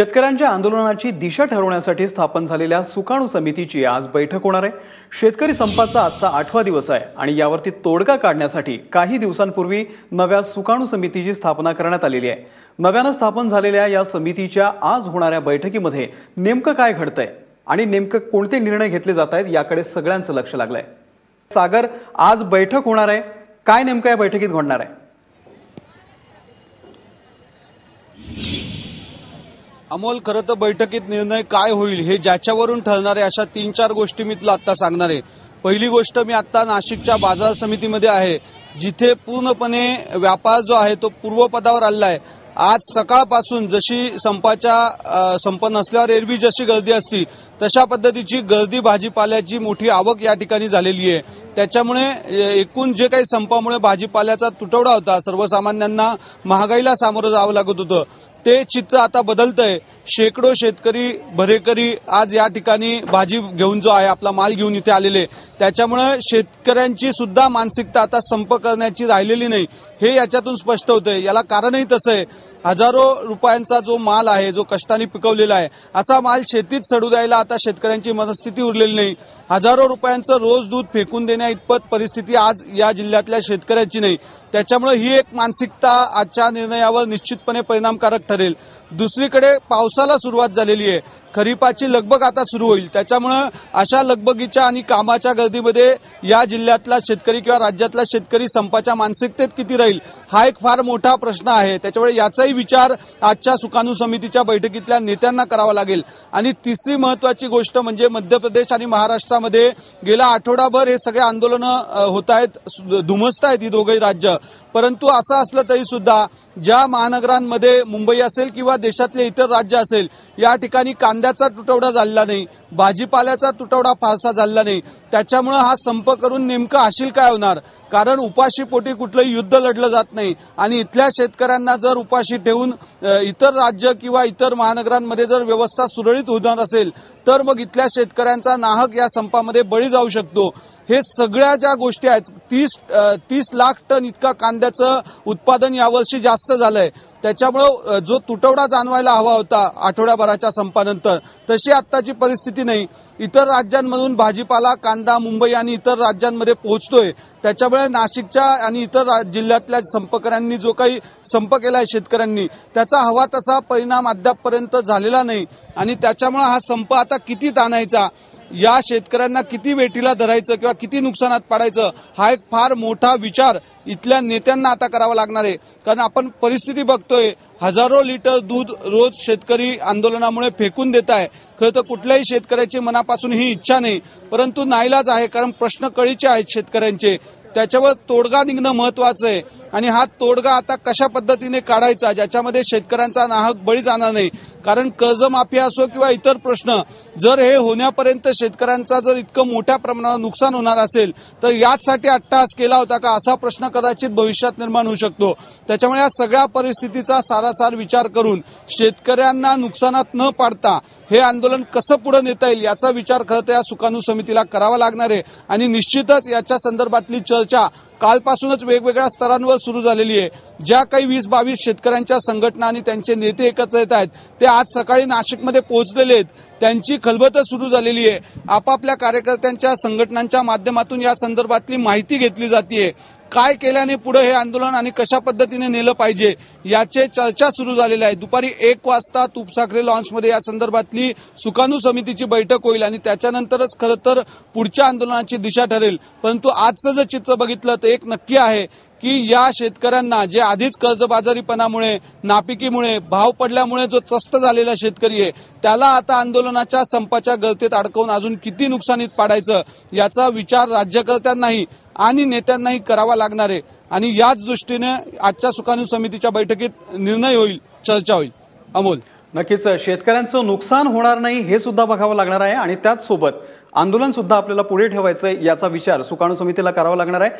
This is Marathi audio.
शेतकऱ्यांच्या आंदोलनाची दिशा ठरवण्यासाठी स्थापन झालेल्या सुकाणू समितीची आज बैठक होणार आहे. शेतकरी संपाचा आजचा आठवा दिवस आहे आणि यावरती तोडगा काढण्यासाठी काही दिवसांपूर्वी नव्या सुकाणू समितीची स्थापना करण्यात आलेली आहे. नव्यानं स्थापन झालेल्या या समितीच्या आज होणाऱ्या बैठकीमध्ये नेमकं काय घडतंय आणि नेमकं कोणते निर्णय घेतले जात आहेत याकडे सगळ्यांचं लक्ष लागलंय. सागर आज बैठक होणार आहे. काय नेमकं या बैठकीत घडणार आहे? अमोल खरं तर बैठकीत निर्णय काय होईल हे ज्याच्यावरून ठरणार आहे अशा तीन चार गोष्टी मी तुला आता सांगणार आहे. पहिली गोष्ट मी आता नाशिकच्या बाजार समितीमध्ये आहे. जिथे पूर्णपणे व्यापार जो आहे तो पूर्वपदावर आलेला आहे. आज सकाळपासून जशी संपाच्या संप नसल्यावर एरवी जशी गर्दी असती तशा पद्धतीची गर्दी भाजीपाल्याची मोठी आवक या ठिकाणी झालेली आहे. त्याच्यामुळे एकूण जे काही संपामुळे भाजीपाल्याचा तुटवडा होता सर्वसामान्यांना महागाईला सामोरं जावं लागत होतं. ते चित्र आता बदलतंय. शेकडो शेतकरी भरेकरी आज या ठिकाणी भाजी घेऊन जो आहे आपला माल घेऊन इथे आलेले. त्याच्यामुळे शेतकऱ्यांची सुद्धा मानसिकता आता संप करण्याची राहिलेली नाही. हे याच्यातून स्पष्ट होतंय. याला कारणही तसं आहे. हजारो रुपयांचा जो माल आहे जो कष्टाने पिकवलेला आहे असा माल शेतीत सडू द्यायला आता शेतकऱ्यांची मनस्थिती उरलेली नाही. हजारो रुपयांचं रोज दूध फेकून देण्या इतपत परिस्थिती आज या जिल्ह्यातल्या शेतकऱ्याची नाही. त्याच्यामुळे ही एक मानसिकता आजच्या निर्णयावर निश्चितपणे परिणामकारक ठरेल. दुसरीकडे पावसाला सुरुवात झालेली आहे. खरीपाची लगबग आता सुरू होईल. त्याच्यामुळं अशा लगबगीच्या आणि कामाच्या गर्दीमध्ये या जिल्ह्यातला शेतकरी किंवा राज्यातला शेतकरी संपाच्या मानसिकतेत किती राहील हा एक फार मोठा प्रश्न आहे. त्याच्यामुळे याचाही विचार आजच्या सुकाणू समितीच्या बैठकीतल्या नेत्यांना करावा लागेल. आणि तिसरी महत्वाची गोष्ट म्हणजे मध्य प्रदेश आणि महाराष्ट्रामध्ये गेला आठवडाभर हे सगळे आंदोलनं होत आहेत धुमसत आहेत ही दोघंही राज्य. परंतु असं असलं तरी सुद्धा ज्या महानगरांमध्ये मुंबई असेल किंवा देशातले इतर राज्य असेल या ठिकाणी कांद्याचा तुटवडा झालेला नाही. भाजीपाल्याचा तुटवडा फारसा झालेला नाही. त्याच्यामुळं हा संप करून नेमकं हाशील काय होणार? कारण उपाशीपोटी कुठलंही युद्ध लढलं जात नाही. आणि इथल्या शेतकऱ्यांना जर उपाशी ठेवून इतर राज्य किंवा इतर महानगरांमध्ये जर व्यवस्था सुरळीत होणार असेल तर मग इथल्या शेतकऱ्यांचा नाहक या संपामध्ये बळी जाऊ शकतो. हे सगळ्या ज्या गोष्टी आहेत तीस तीस लाख टन इतका कांद्याचं उत्पादन यावर्षी जास्त झालंय. त्याच्यामुळं जो तुटवडा जाणवायला हवा होता आठवड्याभराच्या संपानंतर तशी आत्ताची परिस्थिती नाही. इतर राज्यांमधून भाजीपाला कांदा मुंबई आणि इतर राज्यांमध्ये पोहोचतोय. त्याच्यामुळे नाशिकच्या आणि इतर जिल्ह्यातल्या संपकऱ्यांनी जो काही संप केलाय शेतकऱ्यांनी त्याचा हवा तसा परिणाम अद्यापपर्यंत झालेला नाही. आणि त्याच्यामुळे हा संप आता किती ताणायचा या शेतकऱ्यांना किती वेटीला धरायचं किंवा किती नुकसानात पाडायचं हा एक फार मोठा विचार इथल्या नेत्यांना आता करावा लागणार आहे. कारण आपण परिस्थिती बघतोय हजारो लिटर दूध रोज शेतकरी आंदोलनामुळे फेकून देत आहे. खरं तर कुठल्याही शेतकऱ्याची मनापासून ही इच्छा नाही परंतु नाईलाज आहे कारण प्रश्न कळीचे आहेत शेतकऱ्यांचे. त्याच्यावर तोडगा निघणं महत्वाचं आहे. आणि हा तोडगा आता कशा पद्धतीने काढायचा ज्याच्यामध्ये शेतकऱ्यांचा नाहक बळी जाणार नाही? कारण कर्जमाफी असो किंवा इतर प्रश्न जर हे होण्यापर्यंत शेतकऱ्यांचा जर इतकं मोठ्या प्रमाणावर नुकसान होणार असेल तर याचसाठी अट्टहास केला होता का? असा प्रश्न कदाचित भविष्यात निर्माण होऊ शकतो. त्याच्यामुळे या सगळ्या परिस्थितीचा सारासार विचार करून शेतकऱ्यांना नुकसानात न पाडता हे आंदोलन कसं पुढे नेता येईल याचा विचार खरं तर या सुकाणू समितीला करावा लागणार आहे. आणि निश्चितच याच्या संदर्भातली चर्चा कालपासूनच वेगवेगळ्या स्तरांवर सुरू झालेली आहे. ज्या काही वीस बावीस शेतकऱ्यांच्या संघटना आणि त्यांचे नेते एकत्र येत आहेत ते आज सकाळी नाशिकमध्ये पोहोचलेले आहेत. त्यांची खलबतं सुरू झालेली आहे. आपापल्या कार्यकर्त्यांच्या संघटनांच्या माध्यमातून या संदर्भातली माहिती घेतली जाते काय केल्याने पुढे हे आंदोलन आणि कशा पद्धतीने नेलं पाहिजे याचे चर्चा सुरू झालेल्या आहे. दुपारी एक वाजता तुपसाखरे लॉन्समध्ये या संदर्भातली सुकाणू समितीची बैठक होईल आणि त्याच्यानंतरच खरं तर पुढच्या आंदोलनाची दिशा ठरेल. परंतु आजचं जर चित्र बघितलं तर एक नक्की आहे की या शेतकऱ्यांना जे आधीच कर्जबाजारीपणामुळे नापिकीमुळे भाव पडल्यामुळे जो त्रस्त झालेला शेतकरी आहे त्याला आता आंदोलनाच्या संपाच्या गळतीत अडकवून अजून किती नुकसानीत पाडायचं याचा विचार राज्यकर्त्यांनाही आणि नेत्यांनाही करावा लागणार आहे. आणि याच दृष्टीने आजच्या सुकाणू समितीच्या बैठकीत निर्णय होईल चर्चा होईल. अमोल. नक्कीच शेतकऱ्यांचं नुकसान होणार नाही हे सुद्धा बघावं लागणार आहे. आणि त्याचसोबत आंदोलन सुद्धा आपल्याला पुढे ठेवायचं याचा विचार सुकाणू समितीला करावा लागणार आहे.